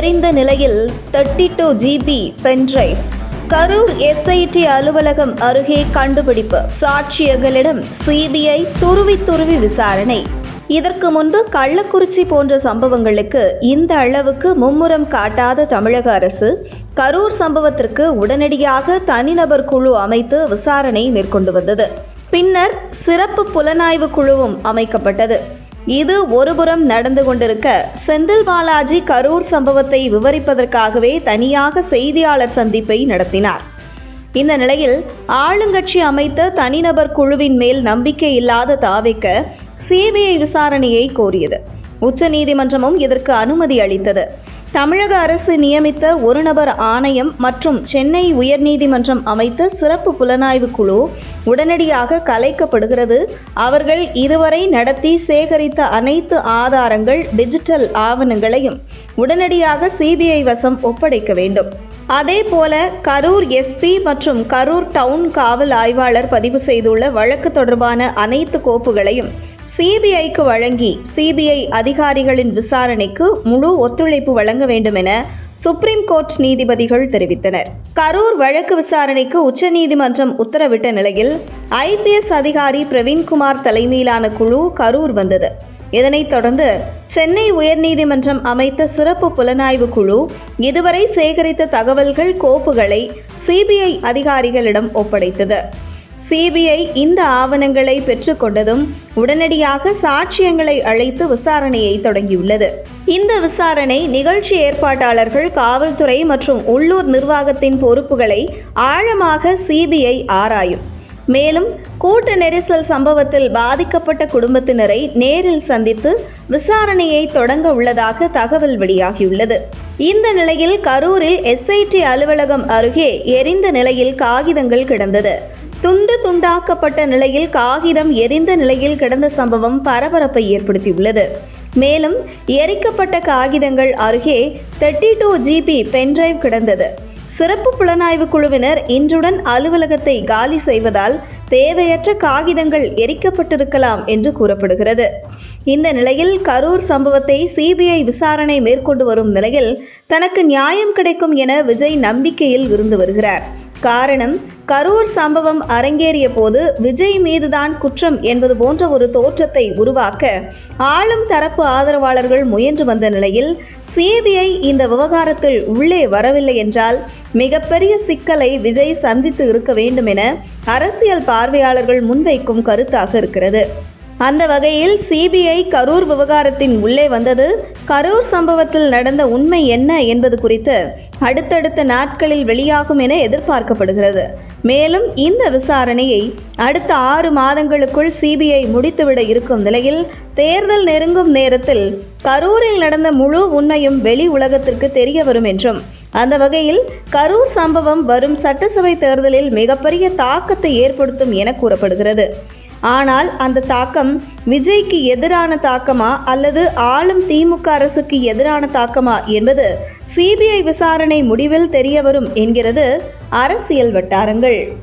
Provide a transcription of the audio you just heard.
எரிந்த நிலையில் thirty two GB pendrive Karur SIT அலுவலகம் அருகே கண்டுபிடிப்பு. சாட்சியர்களிடம் சிபிஐ துருவி துருவி விசாரணை. இதற்கு முன்பு கள்ளக்குறிச்சி போன்ற சம்பவங்களுக்கு இந்த அளவுக்கு மும்முரம் காட்டாத தமிழக அரசு கரூர் சம்பவத்திற்கு உடனடியாக தனிநபர் குழு அமைத்து விசாரணை மேற்கொண்டு வந்தது. பின்னர் சிறப்பு புலனாய்வு குழுவும் அமைக்கப்பட்டது. இது ஒருபுறம் நடந்து கொண்டிருக்க செந்தில் பாலாஜி கரூர் சம்பவத்தை விவரிப்பதற்காகவே தனியாக செய்தியாளர் சந்திப்பை நடத்தினார். இந்த நிலையில் ஆளுங்கட்சி அமைத்த தனிநபர் குழுவின் மேல் நம்பிக்கை இல்லாத தாவிக்க சிபிஐ விசாரணையை கோரியது. உச்சநீதிமன்றமும் இதற்கு அனுமதி அளித்தது. தமிழக அரசு நியமித்த ஒரு நபர் ஆணையம் மற்றும் சென்னை உயர்நீதிமன்றம் அமைத்த சிறப்பு புலனாய்வு குழு உடனடியாக கலைக்கப்படுகிறது. அவர்கள் இதுவரை நடத்தி சேகரித்த அனைத்து ஆதாரங்கள் டிஜிட்டல் ஆவணங்களையும் உடனடியாக சிபிஐ வசம் ஒப்படைக்க வேண்டும். அதேபோல கரூர் எஸ்பி மற்றும் கரூர் டவுன் காவல் ஆய்வாளர் பதிவு செய்துள்ள வழக்கு தொடர்பான அனைத்து கோப்புகளையும் சிபிஐக்கு வழங்கி சிபிஐ அதிகாரிகளின் விசாரணைக்கு முழு ஒத்துழைப்பு வழங்க வேண்டும் என சுப்ரீம் கோர்ட் நீதிபதிகள் தெரிவித்தனர். கரூர் வழக்கு விசாரணைக்கு உச்சநீதிமன்றம் உத்தரவிட்ட நிலையில் ஐபிஎஸ் அதிகாரி பிரவீன்குமார் தலைமையிலான குழு கரூர் வந்தது. இதனைத் தொடர்ந்து சென்னை உயர்நீதிமன்றம் அமைத்த சிறப்பு புலனாய்வு குழு இதுவரை சேகரித்த தகவல்கள் கோப்புகளை சிபிஐ அதிகாரிகளிடம் ஒப்படைத்தது. சிபிஐ இந்த ஆவணங்களை பெற்றுக்கொண்டதும் உடனடியாக சாட்சியங்களை அழைத்து விசாரணையை தொடங்கியுள்ளது. இந்த விசாரணை நிகழ்ச்சி ஏற்பாட்டாளர்கள் காவல்துறை மற்றும் உள்ளூர் நிர்வாகத்தின் பொறுப்புகளை ஆழமாக சிபிஐ ஆராயும். மேலும் கூட்ட நெரிசல் சம்பவத்தில் பாதிக்கப்பட்ட குடும்பத்தினரை நேரில் சந்தித்து விசாரணையை தொடங்க உள்ளதாக தகவல் வெளியாகியுள்ளது. இந்த நிலையில் கரூரில் எஸ்ஐடி அலுவலகம் அருகே எரிந்த நிலையில் காகிதங்கள் கிடந்தது. துண்டு துண்டாக்கப்பட்ட நிலையில் காகிதம் எரிந்த நிலையில் கிடந்த சம்பவம் பரபரப்பை ஏற்படுத்தியுள்ளது. மேலும் எரிக்கப்பட்ட காகிதங்கள் அருகே தேர்ட்டி டூ ஜிபி பென்டிரைவ் கிடந்தது. சிறப்பு புலனாய்வு குழுவினர் இன்றுடன் அலுவலகத்தை காலி செய்வதால் தேவையற்ற காகிதங்கள் எரிக்கப்பட்டிருக்கலாம் என்று கூறப்படுகிறது. இந்த நிலையில் கரூர் சம்பவத்தை சிபிஐ விசாரணை மேற்கொண்டு வரும் நிலையில் தனக்கு நியாயம் கிடைக்கும் என விஜய் நம்பிக்கையில் இருந்து வருகிறார். காரணம் கரூர் சம்பவம் அரங்கேறிய போது விஜய் மீதுதான் குற்றம் என்பது போன்ற ஒரு தோற்றத்தை உருவாக்க ஆளும் தரப்பு ஆதரவாளர்கள் முயன்று வந்த நிலையில் சிபிஐ இந்த விவகாரத்தில் உள்ளே வரவில்லை என்றால் மிகப்பெரிய சிக்கலை விஜய் சந்தித்து இருக்க வேண்டும் என அரசியல் பார்வையாளர்கள் முன்வைக்கும் கருத்தாக இருக்கிறது. அந்த வகையில் சிபிஐ கரூர் விவகாரத்தின் உள்ளே வந்தது. கரூர் சம்பவத்தில் நடந்த உண்மை என்ன என்பது குறித்து அடுத்தடுத்த நாட்களில் வெளியாகும் என எதிர்பார்க்கப்படுகிறது. மேலும் இந்த விசாரணையை அடுத்த ஆறு மாதங்களுக்குள் சிபிஐ முடித்துவிட இருக்கும் நிலையில் தேர்தல் நெருங்கும் நேரத்தில் கரூரில் நடந்த முழு உண்மையும் வெளி உலகத்திற்கு தெரிய வரும் என்றும் அந்த வகையில் கரூர் சம்பவம் வரும் சட்டசபை தேர்தலில் மிகப்பெரிய தாக்கத்தை ஏற்படுத்தும் என கூறப்படுகிறது. ஆனால் அந்த தாக்கம் விஜய்க்கு எதிரான தாக்கமா அல்லது ஆளும் திமுக அரசுக்கு எதிரான தாக்கமா என்பது சிபிஐ விசாரணை முடிவில் தெரியவரும் என்கிறது அரசியல் வட்டாரங்கள்.